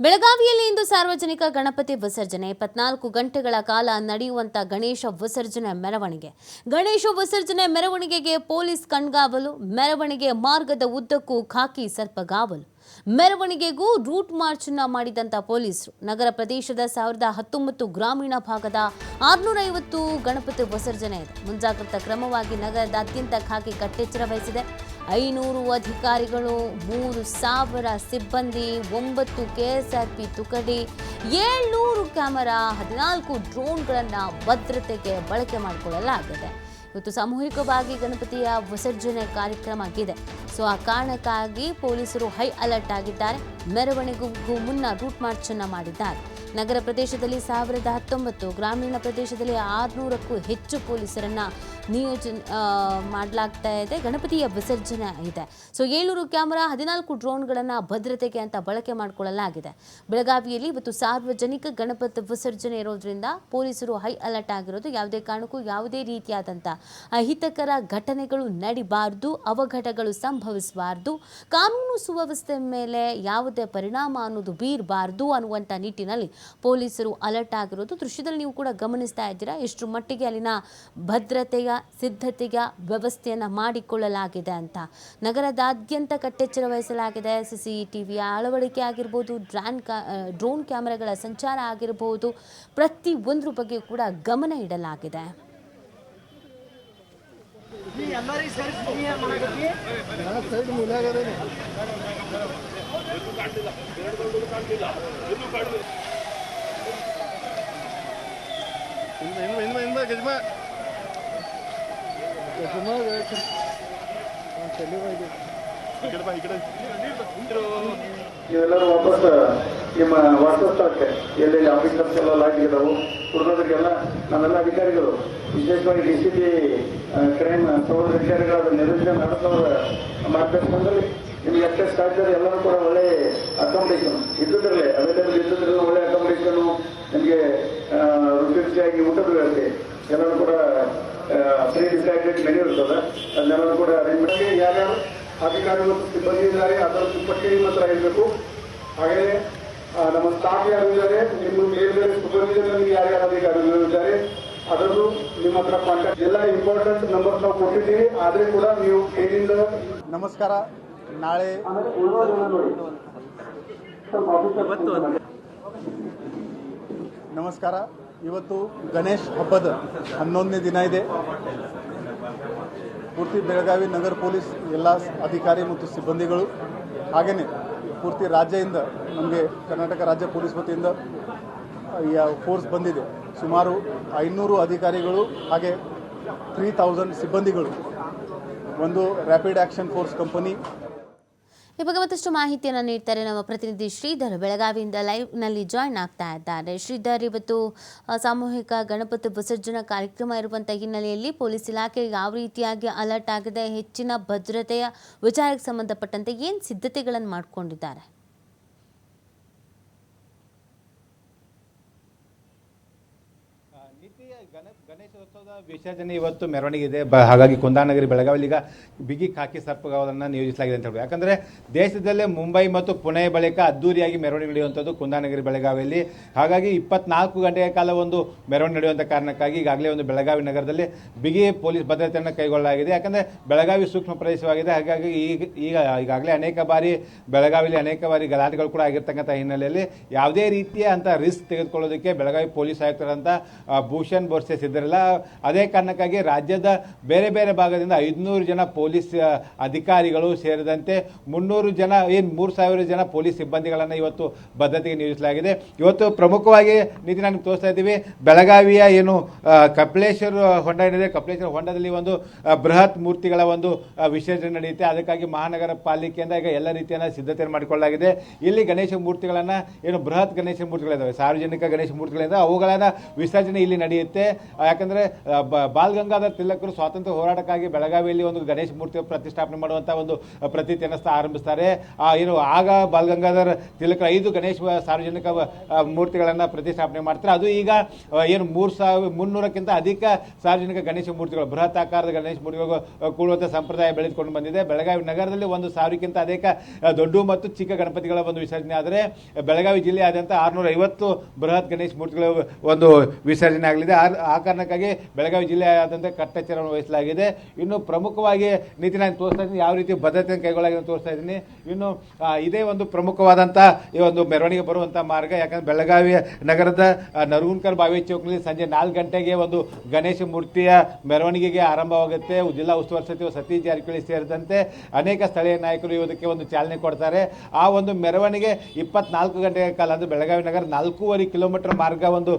ಬೆಳಗಾವಿಯಲ್ಲಿ ಇಂದು ಸಾರ್ವಜನಿಕ ಗಣಪತಿ ವಿಸರ್ಜನೆ. ಇಪ್ಪತ್ನಾಲ್ಕು ಗಂಟೆಗಳ ಕಾಲ ನಡೆಯುವಂಥ ಗಣೇಶ ವಿಸರ್ಜನೆ ಮೆರವಣಿಗೆ. ಗಣೇಶ ವಿಸರ್ಜನೆ ಮೆರವಣಿಗೆಗೆ ಪೊಲೀಸ್ ಕಣ್ಗಾವಲು, ಮೆರವಣಿಗೆ ಮಾರ್ಗದ ಉದ್ದಕ್ಕೂ ಖಾಕಿ ಸರ್ಪಗಾವಲು ಮೆರವಣಿಗೆಗೂ ರೂಟ್ ಮಾರ್ಚ್ ಮಾಡಿದಂಥ ಪೊಲೀಸರು. ನಗರ ಪ್ರದೇಶದ ಸಾವಿರದ ಹತ್ತೊಂಬತ್ತು ಗ್ರಾಮೀಣ ಭಾಗದ ಆರುನೂರ ಐವತ್ತು ಗಣಪತಿ ವಿಸರ್ಜನೆ ಇದೆ. ಮುಂಜಾಗ್ರತಾ ಕ್ರಮವಾಗಿ ನಗರದಾದ್ಯಂತ ಖಾಕಿ ಕಟ್ಟೆಚ್ಚರ ವಹಿಸಿದೆ. ಐನೂರು ಅಧಿಕಾರಿಗಳು, ಮೂರು ಸಾವಿರ ಸಿಬ್ಬಂದಿ, ಒಂಬತ್ತು ಕೆಎಸ್ಆರ್ಪಿ ತುಕಡಿ, ಏಳ್ನೂರು ಕ್ಯಾಮರಾ, ಹದಿನಾಲ್ಕು ಡ್ರೋನ್ಗಳನ್ನು ಭದ್ರತೆಗೆ ಬಳಕೆ ಮಾಡಿಕೊಳ್ಳಲಾಗಿದೆ. ಇವತ್ತು ಸಾಮೂಹಿಕವಾಗಿ ಗಣಪತಿಯ ವಿಸರ್ಜನೆ ಕಾರ್ಯಕ್ರಮ ಆಗಿದೆ. ಸೊ, ಆ ಕಾರಣಕ್ಕಾಗಿ ಪೊಲೀಸರು ಹೈ ಅಲರ್ಟ್ ಆಗಿದ್ದಾರೆ. ಮೆರವಣಿಗೆಗೂ ಮುನ್ನ ರೂಟ್ ಮಾರ್ಚ್ ಅನ್ನ ಮಾಡಿದ್ದಾರೆ. ನಗರ ಪ್ರದೇಶದಲ್ಲಿ ಸಾವಿರದ ಹತ್ತೊಂಬತ್ತು, ಗ್ರಾಮೀಣ ಪ್ರದೇಶದಲ್ಲಿ ಆರುನೂರಕ್ಕೂ ಹೆಚ್ಚು ಪೊಲೀಸರನ್ನ ನಿಯೋಜನೆ ಮಾಡಲಾಗ್ತಾ ಇದೆ. ಗಣಪತಿಯ ವಿಸರ್ಜನೆ ಇದೆ ಸೊ, ಏಳ್ನೂರು ಕ್ಯಾಮರಾ, ಹದಿನಾಲ್ಕು ಡ್ರೋನ್ಗಳನ್ನು ಭದ್ರತೆಗೆ ಅಂತ ಬಳಕೆ ಮಾಡಿಕೊಳ್ಳಲಾಗಿದೆ. ಬೆಳಗಾವಿಯಲ್ಲಿ ಇವತ್ತು ಸಾರ್ವಜನಿಕ ಗಣಪತಿ ವಿಸರ್ಜನೆ ಇರೋದ್ರಿಂದ ಪೊಲೀಸರು ಹೈ ಅಲರ್ಟ್ ಆಗಿರೋದು ಯಾವುದೇ ಕಾರಣಕ್ಕೂ ಯಾವುದೇ ರೀತಿಯಾದಂಥ ಅಹಿತಕರ ಘಟನೆಗಳು ನಡಿಬಾರ್ದು ಅವಘಡಗಳು ಸಂಭವಿಸಬಾರ್ದು, ಕಾನೂನು ಸುವ್ಯವಸ್ಥೆ ಮೇಲೆ ಯಾವುದೇ ಪರಿಣಾಮ ಅನ್ನೋದು ಬೀರಬಾರ್ದು ಅನ್ನುವಂಥ ನಿಟ್ಟಿನಲ್ಲಿ ಪೊಲೀಸರು ಅಲರ್ಟ್ ಆಗಿರೋದು ದೃಶ್ಯದಲ್ಲಿ ನೀವು ಕೂಡ ಗಮನಿಸ್ತಾ ಇದ್ದೀರಾ. ಎಷ್ಟು ಮಟ್ಟಿಗೆ ಅಲ್ಲಿನ ಭದ್ರತೆಯ ಸಿದ್ಧತೆಯ ವ್ಯವಸ್ಥೆಯನ್ನು ಮಾಡಿಕೊಳ್ಳಲಾಗಿದೆ ಅಂತ. ನಗರದಾದ್ಯಂತ ಕಟ್ಟೆಚ್ಚರ ವಹಿಸಲಾಗಿದೆ ಸಿ ಸಿ ಟಿ ವಿಯ ಅಳವಡಿಕೆ ಆಗಿರ್ಬೋದು, ಡ್ರಾನ್ ಡ್ರೋನ್ ಕ್ಯಾಮೆರಾಗಳ ಸಂಚಾರ ಆಗಿರಬಹುದು ಪ್ರತಿ ಒಂದ್ರ ಬಗ್ಗೆ ಕೂಡ ಗಮನ ಇಡಲಾಗಿದೆ. ಇನ್ನು ಇನ್ನು ಹಿಂದೆ ಹಿಂದೆ ಹಿಂದೆ ಹಿಂದೆ ಗಜ್ಮ ಗಜ್ಮ ತಲೆ ಬಾಯ್ದೆ ಈ ಕಡೆ ಬಾ ಈ ಕಡೆ ನೀವೆಲ್ಲರೂ ವಾಪಸ್ ನಿಮ್ಮ ವಾಸಸ್ಥಳಕ್ಕೆ ಎಲ್ಲೆಲ್ಲಿ ಆಫೀಸರ್ಸ್ ಎಲ್ಲ ಲಾಗಿದ್ದಾವೆ ಉಳಿದೋದ್ರಿಗೆಲ್ಲ ನಮ್ಮೆಲ್ಲ ಅಧಿಕಾರಿಗಳು, ವಿಶೇಷವಾಗಿ ಡಿ ಸಿ ಪಿ ಕ್ರೈಮ್ ಸೌರ ಅಧಿಕಾರಿಗಳಾದ ನಿರಂಜನ ನಡೆಸೋರ ಮಾರ್ಗದರ್ಶನದಲ್ಲಿ ನಿಮ್ಗೆ ಎಷ್ಟೇ ಸಾಧ್ಯ ಎಲ್ಲರೂ ಕೂಡ ಒಳ್ಳೆ ಅಕಾಮಿಡೇಷನ್ ಇದ್ದಿದ್ರಲ್ಲ ಒಳ್ಳೆ ಅಕಾಮಿಡೇಷನ್ ನಿಮಗೆ ರುಚಿಯಾಗಿ ಊಟದ ವ್ಯವಸ್ಥೆ ಎಲ್ಲರೂ ಕೂಡ ಫ್ರೀ ಡಿಸೈಡೆಡ್ ಮೆನು ಇರ್ತದೆ ಅದನ್ನೆಲ್ಲರೂ ಕೂಡ ಅರೇಂಜ್ಮೆಂಟ್ ಯಾರ್ಯಾರು ಅಧಿಕಾರಿ ಮತ್ತು ಸಿಬ್ಬಂದಿ ಇದ್ದಾರೆ ಅದರ ಸಿಬ್ಬಂದಿ ನಿಮ್ಮ ಹತ್ರ ಹೇಳಬೇಕು. ಹಾಗೆಯೇ ನಮ್ಮ ಸ್ಟಾಫ್ ಯಾರು ಇದ್ದಾರೆ ನಿಮ್ಮ ಮೇಲ್ಗಡೆ ಸಿಬ್ಬಂದಿಗಳಲ್ಲಿ ಯಾರ್ಯಾರು ಅಧಿಕಾರಿಗಳು ಇದ್ದಾರೆ ಅದನ್ನು ನಿಮ್ಮ ಹತ್ರ ಕಾಂಟ್ಯಾಕ್ಟ್ ಎಲ್ಲ ಇಂಪಾರ್ಟೆಂಟ್ ನಂಬರ್ ನಾವು ಕೊಟ್ಟಿದ್ದೀವಿ ಆದರೆ ಕೂಡ ನೀವು ಏನಿಂದ ನಮಸ್ಕಾರ. ನಾಳೆ ನಮಸ್ಕಾರ. ಇವತ್ತು ಗಣೇಶ್ ಹಬ್ಬದ ಹನ್ನೊಂದನೇ ದಿನ ಇದೆ. ಪೂರ್ತಿ ಬೆಳಗಾವಿ ನಗರ ಪೊಲೀಸ್ ಎಲ್ಲ ಅಧಿಕಾರಿ ಮತ್ತು ಸಿಬ್ಬಂದಿಗಳು ಹಾಗೆಯೇ ಪೂರ್ತಿ ರಾಜ್ಯದಿಂದ, ನಮಗೆ ಕರ್ನಾಟಕ ರಾಜ್ಯ ಪೊಲೀಸ್ ವತಿಯಿಂದ ಫೋರ್ಸ್ ಬಂದಿದೆ. ಸುಮಾರು ಐನೂರು ಅಧಿಕಾರಿಗಳು ಹಾಗೆ ತ್ರೀ ಸಿಬ್ಬಂದಿಗಳು. ಒಂದು ರ್ಯಾಪಿಡ್ ಆ್ಯಕ್ಷನ್ ಫೋರ್ಸ್ ಕಂಪನಿ ಈ ಬಗ್ಗೆ ಮತ್ತಷ್ಟು ಮಾಹಿತಿಯನ್ನು ನೀಡ್ತಾರೆ ನಮ್ಮ ಪ್ರತಿನಿಧಿ ಶ್ರೀಧರ್ ಬೆಳಗಾವಿಯಿಂದ ಲೈವ್ನಲ್ಲಿ ಜಾಯ್ನ್ ಆಗ್ತಾ ಇದ್ದಾರೆ. ಶ್ರೀಧರ್, ಇವತ್ತು ಸಾಮೂಹಿಕ ಗಣಪತಿ ವಿಸರ್ಜನಾ ಕಾರ್ಯಕ್ರಮ ಇರುವಂಥ ಹಿನ್ನೆಲೆಯಲ್ಲಿ ಪೊಲೀಸ್ ಇಲಾಖೆ ಯಾವ ರೀತಿಯಾಗಿ ಅಲರ್ಟ್ ಆಗಿದೆ, ಹೆಚ್ಚಿನ ಭದ್ರತೆಯ ವಿಚಾರಕ್ಕೆ ಸಂಬಂಧಪಟ್ಟಂತೆ ಏನು ಸಿದ್ಧತೆಗಳನ್ನು ಮಾಡಿಕೊಂಡಿದ್ದಾರೆ? ವಿಸರ್ಜನೆ ಇವತ್ತು ಮೆರವಣಿಗೆ ಇದೆ ಹಾಗಾಗಿ ಕುಂದಾನಗರಿ ಬೆಳಗಾವಿಲಿ ಈಗ ಬಿಗಿ ಖಾಕಿ ಸರ್ಪಗಾವಲನ್ನು ನಿಯೋಜಿಸಲಾಗಿದೆ ಅಂತ ಹೇಳ್ಬೋದು. ಯಾಕಂದರೆ ದೇಶದಲ್ಲೇ ಮುಂಬೈ ಮತ್ತು ಪುಣೆ ಬಳಿಕ ಅದ್ದೂರಿಯಾಗಿ ಮೆರವಣಿಗೆ ನಡೆಯುವಂಥದ್ದು ಕುಂದಾನಗರಿ ಬೆಳಗಾವಿಯಲ್ಲಿ. ಹಾಗಾಗಿ ಇಪ್ಪತ್ನಾಲ್ಕು ಗಂಟೆಯ ಕಾಲ ಒಂದು ಮೆರವಣಿಗೆ ನಡೆಯುವಂಥ ಕಾರಣಕ್ಕಾಗಿ ಈಗಾಗಲೇ ಒಂದು ಬೆಳಗಾವಿ ನಗರದಲ್ಲಿ ಬಿಗಿ ಪೊಲೀಸ್ ಭದ್ರತೆಯನ್ನು ಕೈಗೊಳ್ಳಲಾಗಿದೆ. ಯಾಕಂದರೆ ಬೆಳಗಾವಿ ಸೂಕ್ಷ್ಮ ಪ್ರದೇಶವಾಗಿದೆ. ಹಾಗಾಗಿ ಈಗ ಈಗ ಈಗಾಗಲೇ ಅನೇಕ ಬಾರಿ ಬೆಳಗಾವಿಯಲ್ಲಿ ಅನೇಕ ಬಾರಿ ಗಲಾಟೆಗಳು ಕೂಡ ಆಗಿರ್ತಕ್ಕಂಥ ಹಿನ್ನೆಲೆಯಲ್ಲಿ ಯಾವುದೇ ರೀತಿಯ ಅಂತ ರಿಸ್ಕ್ ತೆಗೆದುಕೊಳ್ಳೋದಕ್ಕೆ ಬೆಳಗಾವಿ ಪೊಲೀಸ್ ಆಯುಕ್ತರಂತ ಆ, ಭೂಷಣ್ ಬೋರ್ಸೆಸ್ ಸಿದ್ಧರಿಲ್ಲ. ಅದೇ ಕಾರಣಕ್ಕಾಗಿ ರಾಜ್ಯದ ಬೇರೆ ಬೇರೆ ಭಾಗದಿಂದ ಐದುನೂರು ಜನ ಪೊಲೀಸ್ ಅಧಿಕಾರಿಗಳು ಸೇರಿದಂತೆ ಮುನ್ನೂರು ಜನ, ಏನು ಮೂರು ಸಾವಿರ ಜನ ಪೊಲೀಸ್ ಸಿಬ್ಬಂದಿಗಳನ್ನು ಇವತ್ತು ಭದ್ರತೆಗೆ ನಿಯೋಜಿಸಲಾಗಿದೆ. ಇವತ್ತು ಪ್ರಮುಖವಾಗಿ ನಿಧಿ ನಾನು ತೋರಿಸ್ತಾ ಇದ್ದೀವಿ. ಬೆಳಗಾವಿಯ ಏನು ಕಪಿಲೇಶ್ವರ ಹೊಂಡ ಏನಿದೆ, ಕಪಿಲೇಶ್ವರ ಹೊಂಡದಲ್ಲಿ ಒಂದು ಬೃಹತ್ ಮೂರ್ತಿಗಳ ಒಂದು ವಿಸರ್ಜನೆ ನಡೆಯುತ್ತೆ. ಅದಕ್ಕಾಗಿ ಮಹಾನಗರ ಪಾಲಿಕೆಯಿಂದ ಈಗ ಎಲ್ಲ ರೀತಿಯ ಸಿದ್ಧತೆ ಮಾಡಿಕೊಳ್ಳಲಾಗಿದೆ. ಇಲ್ಲಿ ಗಣೇಶ ಮೂರ್ತಿಗಳನ್ನು ಏನು ಬೃಹತ್ ಗಣೇಶ ಮೂರ್ತಿಗಳಿದ್ದಾವೆ ಸಾರ್ವಜನಿಕ ಗಣೇಶ ಮೂರ್ತಿಗಳಿದ್ದಾವೆ ಅವುಗಳನ್ನು ವಿಸರ್ಜನೆ ಇಲ್ಲಿ ನಡೆಯುತ್ತೆ. ಯಾಕಂದರೆ ಬಾಲ್ ಗಂಗಾಧರ್ ತಿಲಕರು ಸ್ವಾತಂತ್ರ್ಯ ಹೋರಾಟಕ್ಕಾಗಿ ಬೆಳಗಾವಿಯಲ್ಲಿ ಒಂದು ಗಣೇಶ ಮೂರ್ತಿ ಪ್ರತಿಷ್ಠಾಪನೆ ಮಾಡುವಂಥ ಒಂದು ಪ್ರತೀತಿ ಸಹ ಆರಂಭಿಸ್ತಾರೆ. ಏನು, ಆಗ ಬಾಲ್ ಗಂಗಾಧರ್ ತಿಲಕರು ಐದು ಗಣೇಶ ಸಾರ್ವಜನಿಕ ಮೂರ್ತಿಗಳನ್ನು ಪ್ರತಿಷ್ಠಾಪನೆ ಮಾಡ್ತಾರೆ. ಅದು ಈಗ ಏನು, ಮೂರು ಸಾವಿರ, ಮುನ್ನೂರಕ್ಕಿಂತ ಅಧಿಕ ಸಾರ್ವಜನಿಕ ಗಣೇಶ ಮೂರ್ತಿಗಳು ಬೃಹತ್ ಆಕಾರದ ಗಣೇಶ ಮೂರ್ತಿಗಳು ಕೂಡುವಂಥ ಸಂಪ್ರದಾಯ ಬೆಳೆದುಕೊಂಡು ಬಂದಿದೆ. ಬೆಳಗಾವಿ ನಗರದಲ್ಲಿ ಒಂದು ಸಾವಿರಕ್ಕಿಂತ ಅಧಿಕ ದೊಡ್ಡ ಮತ್ತು ಚಿಕ್ಕ ಗಣಪತಿಗಳ ಒಂದು ವಿಸರ್ಜನೆ ಆದರೆ, ಬೆಳಗಾವಿ ಜಿಲ್ಲೆಯಾದ್ಯಂತ ಆರುನೂರ ಐವತ್ತು ಬೃಹತ್ ಗಣೇಶ ಮೂರ್ತಿಗಳು ಒಂದು ವಿಸರ್ಜನೆ ಆಗಲಿದೆ. ಆ ಕಾರಣಕ್ಕಾಗಿ ಬೆಳಗಾವಿ ಜಿಲ್ಲೆಯಾದಂತೆ ಕಟ್ಟೆಚ್ಚರವನ್ನು ವಹಿಸಲಾಗಿದೆ. ಇನ್ನು ಪ್ರಮುಖವಾಗಿ ನೀತಿ ನಾನು ತೋರಿಸ್ತಾ ಇದ್ದೀನಿ. ಯಾವ ರೀತಿ ಬದ್ಧತೆಯನ್ನು ಕೈಗೊಳ್ಳಲಾಗಿದೆ ತೋರಿಸ್ತಾ ಇದ್ದೀನಿ. ಇನ್ನು ಇದೇ ಒಂದು ಪ್ರಮುಖವಾದಂಥ ಈ ಒಂದು ಮೆರವಣಿಗೆ ಬರುವಂಥ ಮಾರ್ಗ, ಯಾಕಂದ್ರೆ ಬೆಳಗಾವಿ ನಗರದ ನರಗುನ್ಕರ್ ಬಾವಿ ಚೌಕ್ನಲ್ಲಿ ಸಂಜೆ ನಾಲ್ಕು ಗಂಟೆಗೆ ಒಂದು ಗಣೇಶ ಮೂರ್ತಿಯ ಮೆರವಣಿಗೆಗೆ ಆರಂಭವಾಗುತ್ತೆ. ಜಿಲ್ಲಾ ಉಸ್ತುವಾರಿ ಸಚಿವ ಸತೀಶ್ ಜಾರಕಿಹೊಳಿ ಸೇರಿದಂತೆ ಅನೇಕ ಸ್ಥಳೀಯ ನಾಯಕರು ಇದಕ್ಕೆ ಒಂದು ಚಾಲನೆ ಕೊಡ್ತಾರೆ. ಆ ಒಂದು ಮೆರವಣಿಗೆ ಇಪ್ಪತ್ನಾಲ್ಕು ಗಂಟೆಗಳ ಕಾಲ, ಅಂದರೆ ಬೆಳಗಾವಿ ನಗರ ನಾಲ್ಕೂವರೆ ಕಿಲೋಮೀಟರ್ ಮಾರ್ಗ ಒಂದು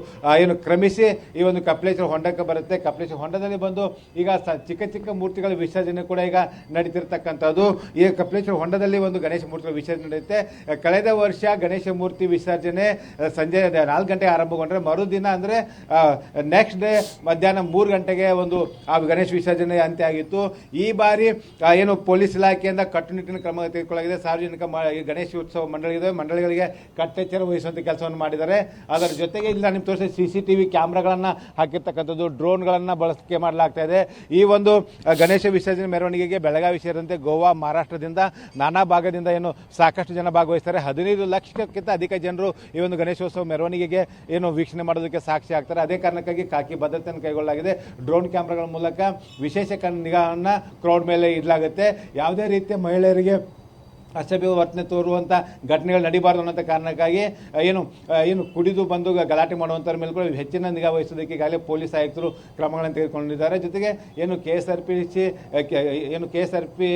ಏನು ಕ್ರಮಿಸಿ ಈ ಒಂದು ಕಪಿಲೇಶ್ವರ ಹೊಂಡಕ್ಕೆ ಬರುತ್ತೆ. ಕಪಿಲೇಶ್ವರ ಹೊಂಡದಲ್ಲಿ ಬಂದು ಈಗ ಚಿಕ್ಕ ಚಿಕ್ಕ ಮೂರ್ತಿಗಳ ವಿಸರ್ಜನೆ ಕೂಡ ಈಗ ನಡೀತಿರ್ತಕ್ಕಂಥದ್ದು. ಈ ಕಪಿಲೇಶ್ವರ ಹೊಂಡದಲ್ಲಿ ಒಂದು ಗಣೇಶ ಮೂರ್ತಿಗಳ ವಿಸರ್ಜನೆ ನಡೆಯುತ್ತೆ. ಕಳೆದ ವರ್ಷ ಗಣೇಶ ಮೂರ್ತಿ ವಿಸರ್ಜನೆ ಸಂಜೆ ನಾಲ್ಕು ಗಂಟೆಗೆ ಆರಂಭಗೊಂಡ್ರೆ ಮರುದಿನ ಅಂದರೆ ನೆಕ್ಸ್ಟ್ ಡೇ ಮಧ್ಯಾಹ್ನ ಮೂರು ಗಂಟೆಗೆ ಒಂದು ಆ ಗಣೇಶ ವಿಸರ್ಜನೆ ಅಂತ್ಯ ಆಗಿತ್ತು. ಈ ಬಾರಿ ಏನು ಪೊಲೀಸ್ ಇಲಾಖೆಯಿಂದ ಕಟ್ಟುನಿಟ್ಟಿನ ಕ್ರಮ ತೆಗೆದುಕೊಳ್ಳಲಾಗಿದೆ. ಸಾರ್ವಜನಿಕ ಗಣೇಶ ಉತ್ಸವ ಮಂಡಳಿಗಿದೆ ಮಂಡಳಿಗಳಿಗೆ ಕಟ್ಟೆಚ್ಚರ ವಹಿಸುವಂಥ ಕೆಲಸವನ್ನು ಮಾಡಿದ್ದಾರೆ. ಅದರ ಜೊತೆಗೆ ಇಲ್ಲಿ ನಾನು ನಿಮ್ಗೆ ತೋರಿಸಿದ ಸಿ ಸಿ ಟಿ ವಿ ಕ್ಯಾಮ್ರಾಗಳನ್ನು ಹಾಕಿರ್ತಕ್ಕಂಥದ್ದು ಡ್ರೋನ್ಗಳನ್ನು ಬಳಸಿಕೆ ಮಾಡಲಾಗ್ತಾ ಇದೆ. ಈ ಒಂದು ಗಣೇಶ ವಿಸರ್ಜನೆ ಮೆರವಣಿಗೆಗೆ ಬೆಳಗಾವಿ ಸೇರಿದಂತೆ ಗೋವಾ, ಮಹಾರಾಷ್ಟ್ರದಿಂದ ನಾನಾ ಭಾಗದಿಂದ ಏನು ಸಾಕಷ್ಟು ಜನ ಭಾಗವಹಿಸ್ತಾರೆ. ಹದಿನೈದು ಲಕ್ಷಕ್ಕಿಂತ ಅಧಿಕ ಜನರು ಈ ಒಂದು ಗಣೇಶೋತ್ಸವ ಮೆರವಣಿಗೆಗೆ ಏನು ವೀಕ್ಷಣೆ ಮಾಡೋದಕ್ಕೆ ಸಾಕ್ಷಿ ಆಗ್ತಾರೆ. ಅದೇ ಕಾರಣಕ್ಕಾಗಿ ಖಾಕಿ ಭದ್ರತೆಯನ್ನು ಕೈಗೊಳ್ಳಲಾಗಿದೆ. ಡ್ರೋನ್ ಕ್ಯಾಮ್ರಾಗಳ ಮೂಲಕ ವಿಶೇಷ ನಿಗಾವನ್ನು ಕ್ರೌಡ್ ಮೇಲೆ ಇಡಲಾಗುತ್ತೆ. ಯಾವುದೇ ರೀತಿಯ ಮಹಿಳೆಯರಿಗೆ ಅಸಭ್ಯ ವರ್ತನೆ ತೋರುವಂಥ ಘಟನೆಗಳು ನಡೀಬಾರ್ದು ಅನ್ನೋಂಥ ಕಾರಣಕ್ಕಾಗಿ ಏನು ಏನು ಕುಡಿದು ಬಂದು ಗಲಾಟೆ ಮಾಡುವಂಥವ್ರ ಮೇಲೆ ಕೂಡ ಹೆಚ್ಚಿನ ನಿಗಾ ವಹಿಸೋದಕ್ಕೆ ಈಗಾಗಲೇ ಪೊಲೀಸ್ ಆಯುಕ್ತರು ಕ್ರಮಗಳನ್ನು ತೆಗೆದುಕೊಂಡಿದ್ದಾರೆ. ಜೊತೆಗೆ ಏನು K S R P C ಏನು K S R P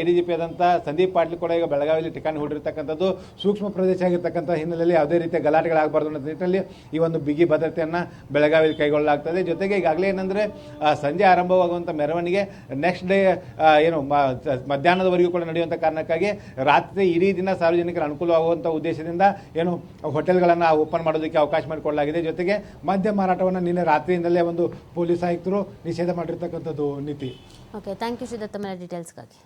A D G P ಆದಂಥ ಸಂದೀಪ್ ಪಾಟೀಲ್ ಕೂಡ ಈಗ ಬೆಳಗಾವಿಯಲ್ಲಿ ಠಿಕಾಣಿ ಹೂಡಿರ್ತಕ್ಕಂಥದ್ದು. ಸೂಕ್ಷ್ಮ ಪ್ರದೇಶ ಆಗಿರ್ತಕ್ಕಂಥ ಹಿನ್ನೆಲೆಯಲ್ಲಿ ಯಾವುದೇ ರೀತಿಯ ಗಲಾಟೆಗಳಾಗಬಾರ್ದು ಅನ್ನೋ ನಿಟ್ಟಿನಲ್ಲಿ ಈ ಒಂದು ಬಿಗಿ ಭದ್ರತೆಯನ್ನು ಬೆಳಗಾವಿಯಲ್ಲಿ ಕೈಗೊಳ್ಳಲಾಗ್ತದೆ. ಜೊತೆಗೆ ಈಗಾಗಲೇ ಏನಂದರೆ ಸಂಜೆ ಆರಂಭವಾಗುವಂಥ ಮೆರವಣಿಗೆ, ನೆಕ್ಸ್ಟ್ ಡೇ ಏನು ಮಧ್ಯಾಹ್ನದವರೆಗೂ ಕೂಡ ನಡೆಯುವಂಥ ಕಾರಣಕ್ಕಾಗಿ ರಾತ್ರಿ ಇಡೀ ದಿನ ಸಾರ್ವಜನಿಕರ ಅನುಕೂಲವಾಗುವಂಥ ಉದ್ದೇಶದಿಂದ ಏನು ಹೋಟೆಲ್ಗಳನ್ನು ಓಪನ್ ಮಾಡೋದಕ್ಕೆ ಅವಕಾಶ ಮಾಡಿಕೊಡಲಾಗಿದೆ. ಜೊತೆಗೆ ಮದ್ಯ ಮಾರಾಟವನ್ನು ನಿನ್ನೆ ರಾತ್ರಿಯಿಂದಲೇ ಒಂದು ಪೊಲೀಸ್ ಆಯುಕ್ತರು ನಿಷೇಧ ಮಾಡಿರ್ತಕ್ಕಂಥದ್ದು ನೀತಿ. ಓಕೆ ಥ್ಯಾಂಕ್ ಯು ಮೇಲೆ ಡೀಟೇಲ್ಸ್ಗಾಗಿ